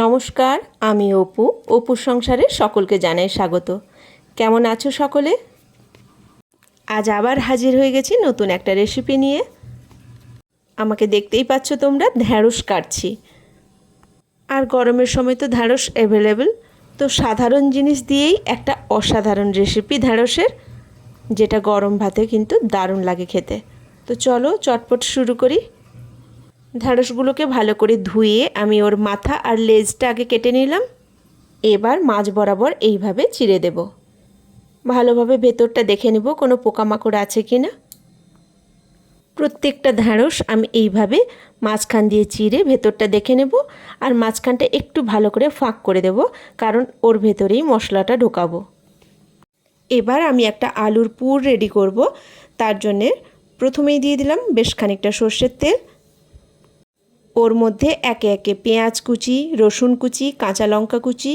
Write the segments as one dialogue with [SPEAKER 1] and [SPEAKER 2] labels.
[SPEAKER 1] নমস্কার, আমি অপু। অপুর সংসারে সকলকে জানাই স্বাগত। কেমন আছো সকলে? আজ আবার হাজির হয়ে গেছি নতুন একটা রেসিপি নিয়ে। আমাকে দেখতেই পাচ্ছ তোমরা, ঢ্যাঁড়স কাটছি। আর গরমের সময় তো ঢ্যাঁড়স অ্যাভেলেবেল তো সাধারণ জিনিস দিয়েই একটা অসাধারণ রেসিপি ঢ্যাঁড়সের, যেটা গরম ভাতে কিন্তু দারুণ লাগে খেতে। তো চলো চটপট শুরু করি। ঢ্যাঁড়সগুলোকে ভালো করে ধুয়ে আমি ওর মাথা আর লেজটা আগে কেটে নিলাম। এবার মাছ বরাবর এইভাবে চিড়ে দেব। ভালোভাবে ভেতরটা দেখে নেব কোনো পোকামাকড় আছে কি না প্রত্যেকটা ঢ্যাঁড়স আমি এইভাবে মাঝখান দিয়ে চিড়ে ভেতরটা দেখে নেব আর মাঝখানটা একটু ভালো করে ফাঁক করে দেব কারণ ওর ভেতরেই মশলাটা ঢোকাবো। এবার আমি একটা আলুর পুর রেডি করব। তার জন্যে প্রথমেই দিয়ে দিলাম বেশ খানিকটা সর্ষের তেল। ওর মধ্যে একে একে পেঁয়াজ কুচি, রসুন কুচি, কাঁচা লঙ্কা কুচি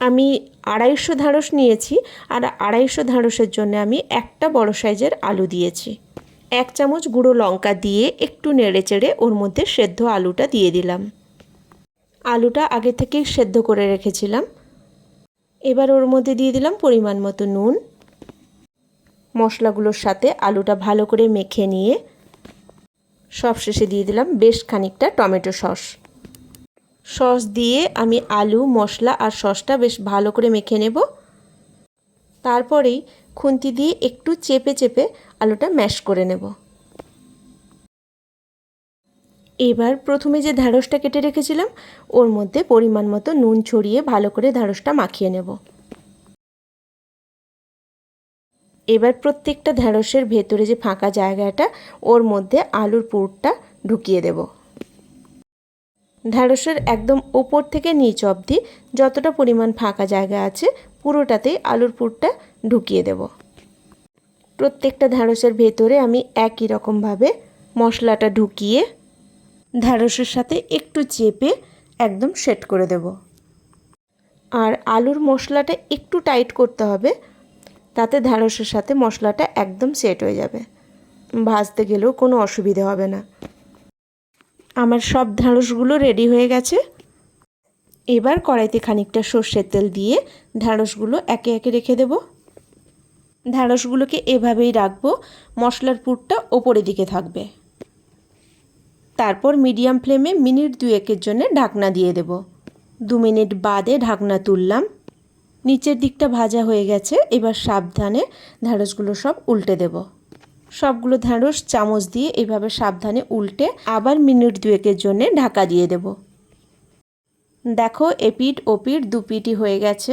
[SPEAKER 1] আমি আড়াইশো ঢাঁড়স নিয়েছি আর আড়াইশো ঢাঁড়সের জন্য আমি একটা বড় সাইজের আলু দিয়েছি। এক চামচ গুঁড়ো লঙ্কা দিয়ে একটু নেড়ে চেড়ে ওর মধ্যে সেদ্ধ আলুটা দিয়ে দিলাম। আলুটা আগে থেকেই সেদ্ধ করে রেখেছিলাম। এবার ওর মধ্যে দিয়ে দিলাম পরিমাণ মতো নুন। মশলাগুলোর সাথে আলুটা ভালো করে মেখে নিয়ে সবশেষে দিয়ে দিলাম বেশ খানিকটা টমেটো সস। সস দিয়ে আমি আলু, মশলা আর সসটা বেশ ভালো করে মেখে নেব। তারপরেই খুন্তি দিয়ে একটু চেপে চেপে আলুটা ম্যাশ করে নেব। এবার প্রথমে যে ঢ্যাঁড়সটা কেটে রেখেছিলাম, ওর মধ্যে পরিমাণ মতো নুন ছড়িয়ে ভালো করে ঢ্যাঁড়সটা মাখিয়ে নেব। এবার প্রত্যেকটা ঢ্যাঁড়সের ভেতরে যে ফাঁকা জায়গাটা, ওর মধ্যে আলুর পুরটা ঢুকিয়ে দেব। ঢ্যাঁড়সের একদম ওপর থেকে নিচ অবধি যতটা পরিমাণ ফাঁকা জায়গা আছে, পুরোটাতেই আলুর পুরটা ঢুকিয়ে দেব। প্রত্যেকটা ঢ্যাঁড়সের ভেতরে আমি একই রকমভাবে মশলাটা ঢুকিয়ে ঢ্যাঁড়সের সাথে একটু চেপে একদম সেট করে দেব। আর আলুর মশলাটা একটু টাইট করতে হবে তাতে ঢ্যাঁড়সের সাথে মশলাটা একদম সেট হয়ে যাবে। ভাজতে গেলেও কোনো অসুবিধে হবে না। আমার সব ঢ্যাঁড়সগুলো রেডি হয়ে গেছে। এবার কড়াইতে খানিকটা সর্ষের তেল দিয়ে ঢ্যাঁড়সগুলো একে একে রেখে দেব। ঢ্যাঁড়সগুলোকে এভাবেই রাখব, মশলার পুরটা ওপরের দিকে থাকবে। তারপর মিডিয়াম ফ্লেমে মিনিট দুয়েকের জন্য ঢাকনা দিয়ে দেব। দু মিনিট বাদে ঢাকনা তুললাম। নিচের দিকটা ভাজা হয়ে গেছে, এবার সাবধানে ঢ্যাঁড়সগুলো সব উল্টে দেব। সবগুলো ঢ্যাঁড়স চামচ দিয়ে এভাবে সাবধানে উল্টে আবার মিনিট দুয়েকের জন্যে ঢাকা দিয়ে দেব। দেখো এপিট ওপিট দুপিটি হয়ে গেছে।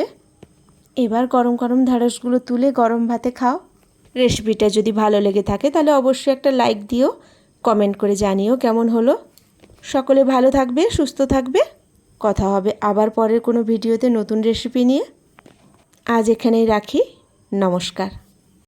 [SPEAKER 1] এবার গরম গরম ঢ্যাঁড়সগুলো তুলে গরম ভাতে খাও। রেসিপিটা যদি ভালো লেগে থাকে, তাহলে অবশ্যই একটা লাইক দিও, কমেন্ট করে জানিও কেমন হলো। সকলে ভালো থাকবে, সুস্থ থাকবে। কথা হবে আবার পরের কোনো ভিডিওতে নতুন রেসিপি নিয়ে। আজ এখানেই রাখি। নমস্কার।